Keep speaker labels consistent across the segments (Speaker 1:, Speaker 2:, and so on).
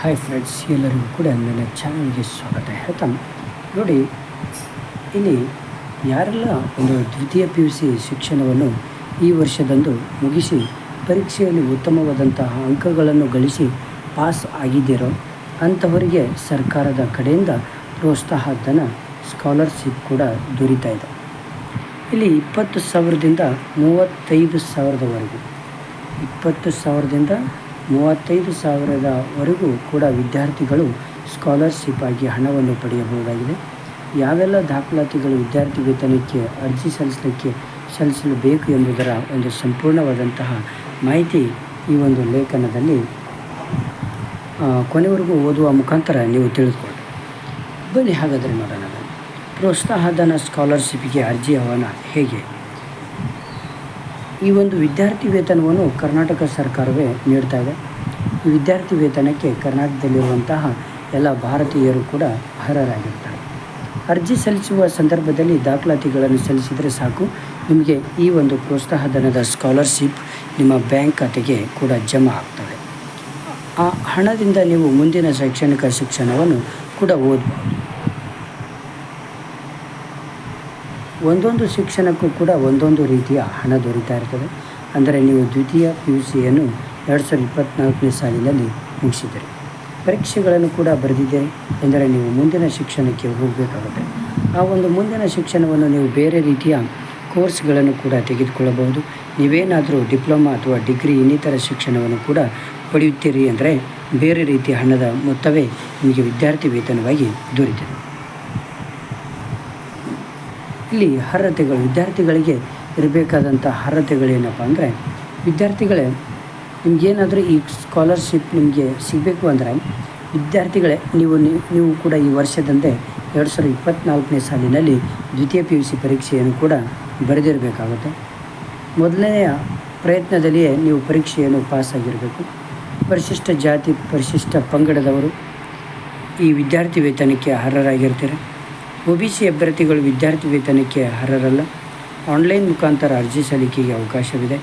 Speaker 1: Hi friends ಎಲ್ಲರಿಗೂ ಕೂಡ ನನ್ನ ಚಾನಲ್ಗೆ ಸ್ವಾಗತ. ಹೇಳ್ತಾ ನೋಡಿ, ಇಲ್ಲಿ ಯಾರೆಲ್ಲ ಒಂದು ದ್ವಿತೀಯ ಪಿ ಯು ಸಿ ಶಿಕ್ಷಣವನ್ನು ಈ ವರ್ಷದಂದು ಮುಗಿಸಿ ಪರೀಕ್ಷೆಯಲ್ಲಿ ಉತ್ತಮವಾದಂತಹ ಅಂಕಗಳನ್ನು ಗಳಿಸಿ ಪಾಸ್ ಆಗಿದ್ದೀರೋ, ಅಂಥವರಿಗೆ ಸರ್ಕಾರದ ಕಡೆಯಿಂದ ಪ್ರೋತ್ಸಾಹ, ಧನ ಸ್ಕಾಲರ್ಶಿಪ್ ಕೂಡ ದೊರೀತಾ ಇದೆ. ಇಲ್ಲಿ ಇಪ್ಪತ್ತು ಸಾವಿರದಿಂದ ಮೂವತ್ತೈದು ಸಾವಿರದವರೆಗೂ, ಇಪ್ಪತ್ತು ಸಾವಿರದಿಂದ ಮೂವತ್ತೈದು ಸಾವಿರದವರೆಗೂ ಕೂಡ ವಿದ್ಯಾರ್ಥಿಗಳು ಸ್ಕಾಲರ್ಶಿಪ್ ಆಗಿ ಹಣವನ್ನು ಪಡೆಯಬಹುದಾಗಿದೆ. ಯಾವೆಲ್ಲ ದಾಖಲಾತಿಗಳು ವಿದ್ಯಾರ್ಥಿ ವೇತನಕ್ಕೆ ಅರ್ಜಿ ಸಲ್ಲಿಸಲಿಕ್ಕೆ ಸಲ್ಲಿಸಲು ಬೇಕು ಎಂಬುದರ ಒಂದು ಸಂಪೂರ್ಣವಾದಂತಹ ಮಾಹಿತಿ ಈ ಒಂದು ಲೇಖನದಲ್ಲಿ ಕೊನೆವರೆಗೂ ಓದುವ ಮುಖಾಂತರ ನೀವು ತಿಳಿದುಕೊಳ್ಳಿ. ಬನ್ನಿ ಹಾಗಾದರೆ ನೋಡೋಣ. ಪ್ರೋತ್ಸಾಹಧನ ಸ್ಕಾಲರ್ಶಿಪ್ಗೆ ಅರ್ಜಿ ಆಹ್ವಾನ ಹೇಗೆ? ಈ ಒಂದು ವಿದ್ಯಾರ್ಥಿ ವೇತನವನ್ನು ಕರ್ನಾಟಕ ಸರ್ಕಾರವೇ ನೀಡ್ತಾ ಇದೆ. ಈ ವಿದ್ಯಾರ್ಥಿ ವೇತನಕ್ಕೆ ಕರ್ನಾಟಕದಲ್ಲಿರುವಂತಹ ಎಲ್ಲ ಭಾರತೀಯರು ಕೂಡ ಅರ್ಹರಾಗಿರ್ತಾರೆ. ಅರ್ಜಿ ಸಲ್ಲಿಸುವ ಸಂದರ್ಭದಲ್ಲಿ ದಾಖಲಾತಿಗಳನ್ನು ಸಲ್ಲಿಸಿದರೆ ಸಾಕು. ನಿಮಗೆ ಈ ಒಂದು ಪ್ರೋತ್ಸಾಹ ಧನದ ಸ್ಕಾಲರ್ಶಿಪ್ ನಿಮ್ಮ ಬ್ಯಾಂಕ್ ಖಾತೆಗೆ ಕೂಡ ಜಮಾ ಆಗ್ತದೆ. ಆ ಹಣದಿಂದ ನೀವು ಮುಂದಿನ ಶೈಕ್ಷಣಿಕ ಶಿಕ್ಷಣವನ್ನು ಕೂಡ ಓದಬಹುದು ಒಂದೊಂದು ಶಿಕ್ಷಣಕ್ಕೂ ಕೂಡ ಒಂದೊಂದು ರೀತಿಯ ಹಣ ದೊರೀತಾ ಇರ್ತದೆ. ಅಂದರೆ ನೀವು ದ್ವಿತೀಯ ಪಿ ಯು ಸಿಯನ್ನು ಎರಡು ಸಾವಿರದ ಇಪ್ಪತ್ತ್ನಾಲ್ಕನೇ ಸಾಲಿನಲ್ಲಿ ಮುಗಿಸಿದ್ದೀರಿ ಪರೀಕ್ಷೆಗಳನ್ನು ಕೂಡ ಬರೆದಿದೆ ಎಂದರೆ ನೀವು ಮುಂದಿನ ಶಿಕ್ಷಣಕ್ಕೆ ಹೋಗಬೇಕಾಗುತ್ತೆ. ಆ ಒಂದು ಮುಂದಿನ ಶಿಕ್ಷಣವನ್ನು ನೀವು ಬೇರೆ ರೀತಿಯ ಕೋರ್ಸ್ಗಳನ್ನು ಕೂಡ ತೆಗೆದುಕೊಳ್ಳಬಹುದು. ನೀವೇನಾದರೂ ಡಿಪ್ಲೊಮಾ ಅಥವಾ ಡಿಗ್ರಿ ಇನ್ನಿತರ ಶಿಕ್ಷಣವನ್ನು ಕೂಡ ಪಡೆಯುತ್ತೀರಿ ಅಂದರೆ ಬೇರೆ ರೀತಿಯ ಹಣದ ಮೊತ್ತವೇ ನಿಮಗೆ ವಿದ್ಯಾರ್ಥಿ ವೇತನವಾಗಿ ದೊರೀತದೆ. ಇಲ್ಲಿ ಅರ್ಹತೆಗಳು, ವಿದ್ಯಾರ್ಥಿಗಳಿಗೆ ಇರಬೇಕಾದಂಥ ಅರ್ಹತೆಗಳೇನಪ್ಪ ಅಂದರೆ, ವಿದ್ಯಾರ್ಥಿಗಳೇ, ನಿಮಗೇನಾದರೂ ಈ ಸ್ಕಾಲರ್ಶಿಪ್ ನಿಮಗೆ ಸಿಗಬೇಕು ಅಂದರೆ, ವಿದ್ಯಾರ್ಥಿಗಳೇ, ನೀವು ನೀವು ಕೂಡ ಈ ವರ್ಷದಂತೆ ಎರಡು ಸಾವಿರದ ಇಪ್ಪತ್ತ್ನಾಲ್ಕನೇ ಸಾಲಿನಲ್ಲಿ ದ್ವಿತೀಯ ಪಿ ಯು ಸಿ ಪರೀಕ್ಷೆಯನ್ನು ಕೂಡ ಬರೆದಿರಬೇಕಾಗುತ್ತೆ. ಮೊದಲನೆಯ ಪ್ರಯತ್ನದಲ್ಲಿಯೇ ನೀವು ಪರೀಕ್ಷೆಯನ್ನು ಪಾಸಾಗಿರಬೇಕು. ಪರಿಶಿಷ್ಟ ಜಾತಿ, ಪರಿಶಿಷ್ಟ ಪಂಗಡದವರು ಈ ವಿದ್ಯಾರ್ಥಿ ವೇತನಕ್ಕೆ ಅರ್ಹರಾಗಿರ್ತಾರೆ. ಒ ಬಿ ಸಿ ಅಭ್ಯರ್ಥಿಗಳು ವಿದ್ಯಾರ್ಥಿ ವೇತನಕ್ಕೆ ಅರ್ಹರಲ್ಲ. ಆನ್ಲೈನ್ ಮುಖಾಂತರ ಅರ್ಜಿ ಸಲ್ಲಿಕೆಗೆ ಅವಕಾಶವಿದೆ.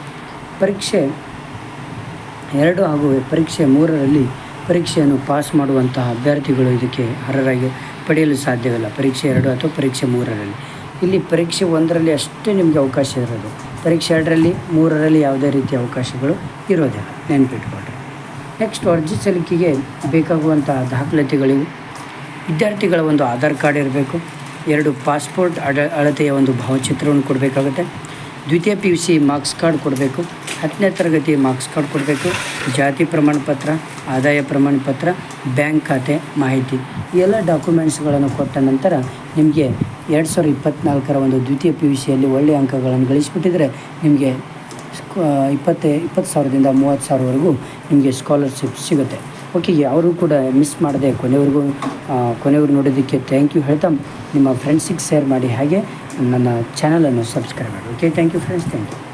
Speaker 1: ಪರೀಕ್ಷೆ ಎರಡು ಹಾಗೂ ಪರೀಕ್ಷೆ ಮೂರರಲ್ಲಿ ಪರೀಕ್ಷೆಯನ್ನು ಪಾಸ್ ಮಾಡುವಂತಹ ಅಭ್ಯರ್ಥಿಗಳು ಇದಕ್ಕೆ ಅರ್ಹರಾಗಿ ಪಡೆಯಲು ಸಾಧ್ಯವಿಲ್ಲ. ಪರೀಕ್ಷೆ ಎರಡು ಅಥವಾ ಪರೀಕ್ಷೆ ಮೂರರಲ್ಲಿ. ಇಲ್ಲಿ ಪರೀಕ್ಷೆ ಒಂದರಲ್ಲಿ ಅಷ್ಟೇ ನಿಮಗೆ ಅವಕಾಶ ಇರೋದು. ಪರೀಕ್ಷೆ ಎರಡರಲ್ಲಿ, ಮೂರರಲ್ಲಿ ಯಾವುದೇ ರೀತಿಯ ಅವಕಾಶಗಳು ಇರೋದಿಲ್ಲ. ನೆನಪಿಟ್ಕೊಳ್ರಿ. ನೆಕ್ಸ್ಟ್ ಅರ್ಜಿ ಸಲ್ಲಿಕೆಗೆ ಬೇಕಾಗುವಂತಹ ದಾಖಲಾತಿಗಳಿವು. ವಿದ್ಯಾರ್ಥಿಗಳ ಒಂದು ಆಧಾರ್ ಕಾರ್ಡ್ ಇರಬೇಕು, ಎರಡು ಪಾಸ್ಪೋರ್ಟ್, ಅಡ, ಅಳತೆಯ ಒಂದು ಭಾವಚಿತ್ರವನ್ನು ಕೊಡಬೇಕಾಗುತ್ತೆ, ದ್ವಿತೀಯ P U C marks card ಕೊಡಬೇಕು, ಹತ್ತನೇ ತರಗತಿ ಮಾರ್ಕ್ಸ್ ಕಾರ್ಡ್ ಕೊಡಬೇಕು, ಜಾತಿ ಪ್ರಮಾಣ ಪತ್ರ ಆದಾಯ ಪ್ರಮಾಣ ಪತ್ರ ಬ್ಯಾಂಕ್ ಖಾತೆ ಮಾಹಿತಿ ಎಲ್ಲ ಡಾಕ್ಯುಮೆಂಟ್ಸ್ಗಳನ್ನು ಕೊಟ್ಟ ನಂತರ ನಿಮಗೆ ಎರಡು ಸಾವಿರದ ಇಪ್ಪತ್ತ್ನಾಲ್ಕರ ಒಂದು ದ್ವಿತೀಯ ಪಿ ಯು ಸಿಯಲ್ಲಿ ಒಳ್ಳೆಯ ಅಂಕಗಳನ್ನು ಗಳಿಸಿಬಿಟ್ಟಿದ್ರೆ ನಿಮಗೆ ಸ್ಕ- ಇಪ್ಪತ್ತೇ, ಇಪ್ಪತ್ತು ಸಾವಿರದಿಂದ ಮೂವತ್ತು ಸಾವಿರವರೆಗೂ ನಿಮಗೆ ಸ್ಕಾಲರ್ಶಿಪ್ ಸಿಗುತ್ತೆ. ಓಕೆ ಯಾರೂ ಕೂಡ ಮಿಸ್ ಮಾಡದೆ ಕೊನೆವರೆಗೂ ಕೊನೆವರೆಗೂ ನೋಡೋದಕ್ಕೆ ಥ್ಯಾಂಕ್ ಯು ಹೇಳ್ತಾ ನಿಮ್ಮ ಫ್ರೆಂಡ್ಸಿಗೆ ಶೇರ್ ಮಾಡಿ ಹಾಗೆ ನನ್ನ ಚಾನಲನ್ನು ಸಬ್ಸ್ಕ್ರೈಬ್ ಮಾಡಿ. Okay thank you friends thank you